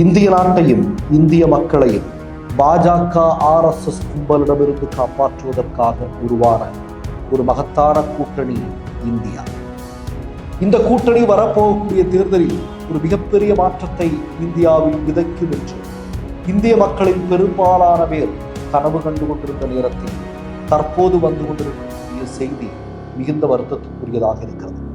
இந்திய நாட்டையும் இந்திய மக்களையும் பாஜக ஆர்எஸ்எஸ் கும்பலிடமிருந்து காப்பாற்றுவதற்காக உருவான ஒரு மகத்தான கூட்டணி இந்தியா. இந்த கூட்டணி வரப்போகக்கூடிய தேர்தலில் ஒரு மிகப்பெரிய மாற்றத்தை இந்தியாவில் விதைக்கும் என்று இந்திய மக்களின் பெரும்பாலான பேர் கனவு கண்டு கொண்டிருந்த நேரத்தில் தற்போது வந்து கொண்டிருக்கக்கூடிய செய்தி மிகுந்த வருத்தத்துக்குரியதாக இருக்கிறது.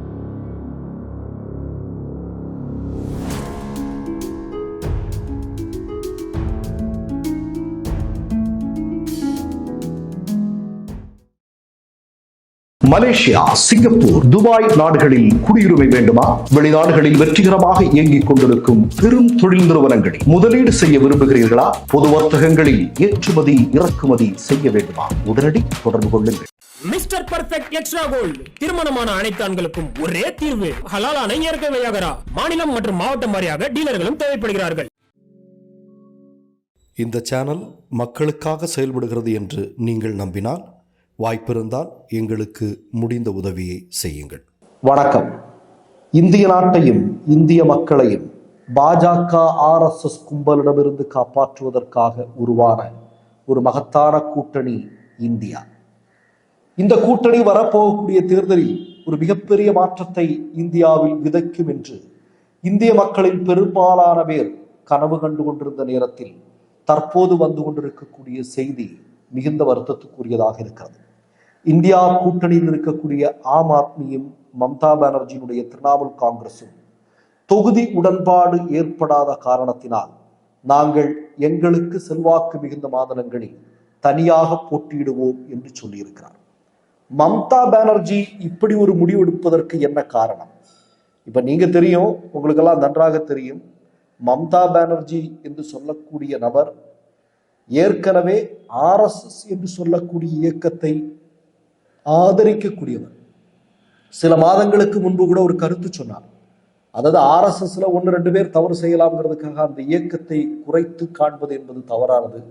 மலேசியா சிங்கப்பூர் துபாய் நாடுகளில் குடியுரிமை வேண்டுமா? வெளிநாடுகளில் வெற்றிகரமாக இயங்கிக் கொண்டிருக்கும் பெரும் தொழில் நிறுவனங்களில் முதலீடு செய்ய விரும்புகிறீர்களா? பொது வர்த்தகங்களில் ஏற்றுமதி இறக்குமதி செய்ய வேண்டுமா? உடனடி தொடர்பு கொள்ளுங்கள். மிஸ்டர் பர்ஃபெக்ட் எக்ஸ்ட்ரா கோல்டு திருமணமான அனைத்து ஆண்களுக்கும் ஒரே தீர்வு. ஹலாலான இயற்கை வியாகரா. மாநிலம் மற்றும் மாவட்டம் வாரியாக டீலர்களும் தேவைப்படுகிறார்கள். இந்த சேனல் மக்களுக்காக செயல்படுகிறது என்று நீங்கள் நம்பினால் வாய்ப்பிருந்தால் எங்களுக்கு முடிந்த உதவியை செய்யுங்கள். வணக்கம். இந்திய நாட்டையும் இந்திய மக்களையும் பாஜக ஆர்எஸ்எஸ் கும்பலிடமிருந்து காப்பாற்றுவதற்காக உருவான ஒரு மகத்தான கூட்டணி இந்தியா. இந்த கூட்டணி வரப்போகக்கூடிய தேர்தலில் ஒரு மிகப்பெரிய மாற்றத்தை இந்தியாவில் விதைக்கும் என்று இந்திய மக்களின் பெரும்பாலான பேர் கனவு கண்டு கொண்டிருந்த நேரத்தில் தற்போது வந்து கொண்டிருக்கக்கூடிய செய்தி மிகுந்த வருத்தத்துக்குரியதாக இருக்கிறது. இந்தியா கூட்டணியில் இருக்கக்கூடிய ஆம் ஆத்மியும் மம்தா பானர்ஜியினுடைய திரிணாமுல் காங்கிரசும் தொகுதி உடன்பாடு ஏற்படாத காரணத்தினால் நாங்கள் எங்களுக்கு செல்வாக்கு மிகுந்த மாநிலங்களில் தனியாக போட்டியிடுவோம் என்று சொல்லியிருக்கிறார். மம்தா பானர்ஜி இப்படி ஒரு முடிவெடுப்பதற்கு என்ன காரணம்? இப்ப நீங்க தெரியும் உங்களுக்கெல்லாம் நன்றாக தெரியும் மம்தா பானர்ஜி என்று சொல்லக்கூடிய நபர் ஏற்கனவே ஆர்எஸ்எஸ் என்று சொல்லக்கூடிய இயக்கத்தை ஆதரிக்கக்கூடியவர். சில மாதங்களுக்கு முன்பு கூட ஒரு கருத்து சொன்னார். அதாவது ஆர்எஸ்எஸ்ல ஒன்று ரெண்டு பேர் தவறு செய்யலாம்ங்கிறதுக்காக அந்த இயக்கத்தை குறைத்து காண்பது என்பது தவறானது.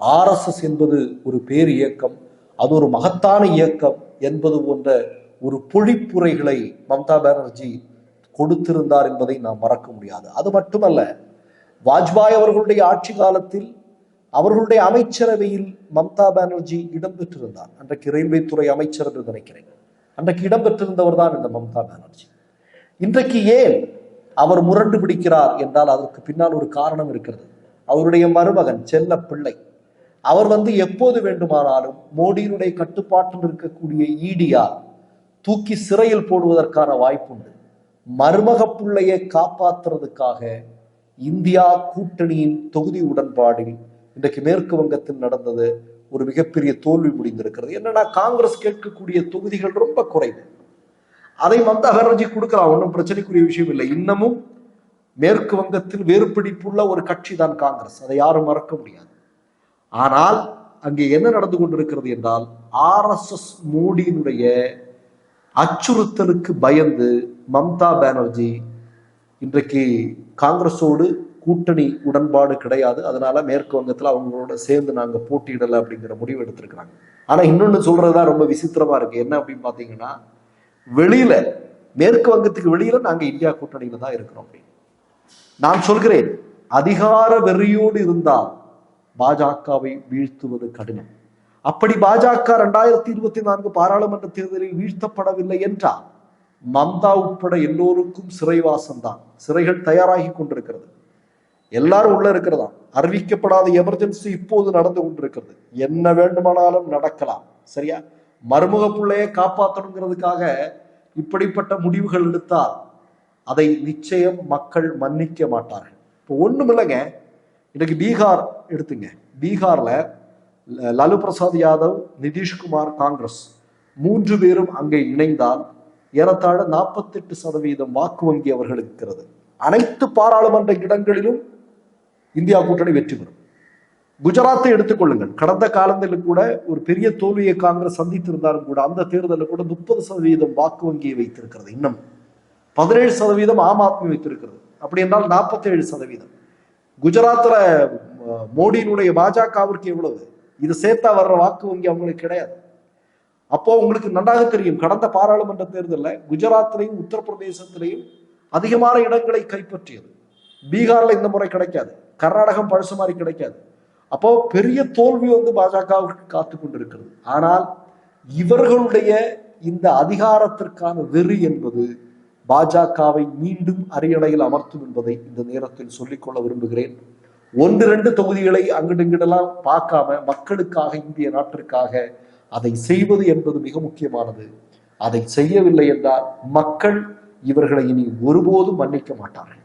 ஆர்எஸ்எஸ் என்பது ஒரு பேர் இயக்கம் அது ஒரு மகத்தான இயக்கம் என்பது போன்ற ஒரு பொழிப்புரைகளை மம்தா பானர்ஜி கொடுத்திருந்தார் என்பதை நாம் மறக்க முடியாது. அது மட்டுமல்ல வாஜ்பாய் அவர்களுடைய ஆட்சி காலத்தில் அவர்களுடைய அமைச்சரவையில் மம்தா பானர்ஜி இடம்பெற்றிருந்தார். அன்றைக்கு ரயில்வே துறை அமைச்சர் என்று நினைக்கிறேன். அன்றைக்கு இடம்பெற்றிருந்தவர் தான் இந்த மம்தா பானர்ஜி. இன்றைக்கு ஏன் அவர் முரண்டு பிடிக்கிறார் என்றால் அதற்கு பின்னால் ஒரு காரணம் இருக்கிறது. அவருடைய மருமகன் செல்ல பிள்ளை அவர் வந்து எப்போது வேண்டுமானாலும் மோடியினுடைய கட்டுப்பாட்டில் இருக்கக்கூடிய ஈடியார் தூக்கி சிறையில் போடுவதற்கான வாய்ப்புண்டு. மருமக பிள்ளையை காப்பாத்துறதுக்காக இந்தியா கூட்டணியின் தொகுதி உடன்பாடில் இன்றைக்கு மேற்கு வங்கத்தில் நடந்தது ஒரு மிகப்பெரிய தோல்வி முடிந்திருக்கிறது. என்னன்னா காங்கிரஸ் கேட்கக்கூடிய தொகுதிகள் ரொம்ப குறைவு. அதை மம்தா பானர்ஜி கொடுக்கலாம் ஒன்றும் பிரச்சனைக்குரிய விஷயம் இல்லை. இன்னமும் மேற்கு வங்கத்தில் வேறுபிடிப்புள்ள ஒரு கட்சி தான் காங்கிரஸ். அதை யாரும் மறக்க முடியாது. ஆனால் அங்கே என்ன நடந்து கொண்டிருக்கிறது என்றால் ஆர்எஸ்எஸ் மோடியினுடைய அச்சுறுத்தலுக்கு பயந்து மம்தா பானர்ஜி இன்றைக்கு காங்கிரஸோடு கூட்டணி உடன்பாடு கிடையாது. அதனால மேற்கு வங்கத்துல அவங்களோட சேர்ந்து நாங்க போட்டியிடல அப்படிங்கிற முடிவு எடுத்திருக்கிறாங்க. ஆனா இன்னொன்னு சொல்றதுதான் ரொம்ப விசித்திரமா இருக்கு. என்ன அப்படின்னு பார்த்தீங்கன்னா வெளியில மேற்கு வங்கத்துக்கு வெளியில நாங்க இந்தியா கூட்டணியில தான் இருக்கிறோம் அப்படின்னு. நான் சொல்கிறேன் அதிகார வெறியோடு இருந்தால் பாஜகவை வீழ்த்துவது கடினம். அப்படி பாஜக ரெண்டாயிரத்தி இருபத்தி நான்கு பாராளுமன்ற தேர்தலில் வீழ்த்தப்படவில்லை என்றால் மம்தா உட்பட எல்லோருக்கும் சிறைவாசம் தான் சிறைகள் தயாராகி கொண்டிருக்கிறது. எல்லாரும் உள்ள இருக்கிறதா அறிவிக்கப்படாத எமர்ஜென்சி இப்போது நடந்து கொண்டிருக்கிறது. என்ன வேண்டுமானாலும் நடக்கலாம். சரியா? மருமக பிள்ளையை காப்பாற்றணுங்கிறதுக்காக இப்படிப்பட்ட முடிவுகள் எடுத்தால் அதை நிச்சயம் மக்கள் மன்னிக்க மாட்டார்கள். இப்போ ஒண்ணும் இல்லைங்க. இன்னைக்கு பீகார் எடுத்துங்க. பீகார்ல லலு லாலு பிரசாத் யாதவ் நிதிஷ்குமார் காங்கிரஸ் மூன்று பேரும் அங்கே இணைந்தால் ஏறத்தாழ நாற்பத்தெட்டு சதவீதம் வாக்கு வங்கி அவர்களுக்கு இருக்கிறது. அனைத்து பாராளுமன்ற இடங்களிலும் இந்தியா கூட்டணி வெற்றி பெறும். குஜராத்தை எடுத்துக்கொள்ளுங்கள் கடந்த காலத்தில் கூட ஒரு பெரிய தோல்வியை காங்கிரஸ் சந்தித்திருந்தாலும் கூட அந்த தேர்தலில் கூட முப்பது சதவீதம் வாக்கு வங்கியை வைத்திருக்கிறது இன்னும். பதினேழு சதவீதம் ஆம் ஆத்மி வைத்திருக்கிறது. அப்படி என்றால் நாற்பத்தேழு சதவீதம். குஜராத்தில் மோடியினுடைய பாஜகவிற்கு எவ்வளவு? இது சேர்த்தா வர்ற வாக்கு வங்கி அவங்களுக்கு கிடையாது. அப்போ உங்களுக்கு நன்றாக தெரியும் கடந்த பாராளுமன்ற தேர்தலில் குஜராத்திலையும் உத்தரப்பிரதேசத்திலையும் அதிகமான இடங்களை கைப்பற்றியது. பீகார்ல இந்த முறை கிடைக்காது. கர்நாடகம் பழசு மாதிரி கிடைக்காது. அப்போ பெரிய தோல்வி வந்து பாஜகவுக்கு காத்து கொண்டிருக்கிறது. ஆனால் இவர்களுடைய இந்த அதிகாரத்திற்கான வெறி என்பது பாஜகவை மீண்டும் அரியணையில் அமர்த்தும் என்பதை இந்த நேரத்தில் சொல்லிக்கொள்ள விரும்புகிறேன். ஒன்று ரெண்டு தொகுதிகளை அங்கிடுங்கிடலாம் பார்க்காம மக்களுக்காக இந்திய நாட்டிற்காக அதை செய்வது என்பது மிக முக்கியமானது. அதை செய்யவில்லை என்றால் மக்கள் இவர்களை இனி ஒருபோதும் மன்னிக்க மாட்டார்கள்.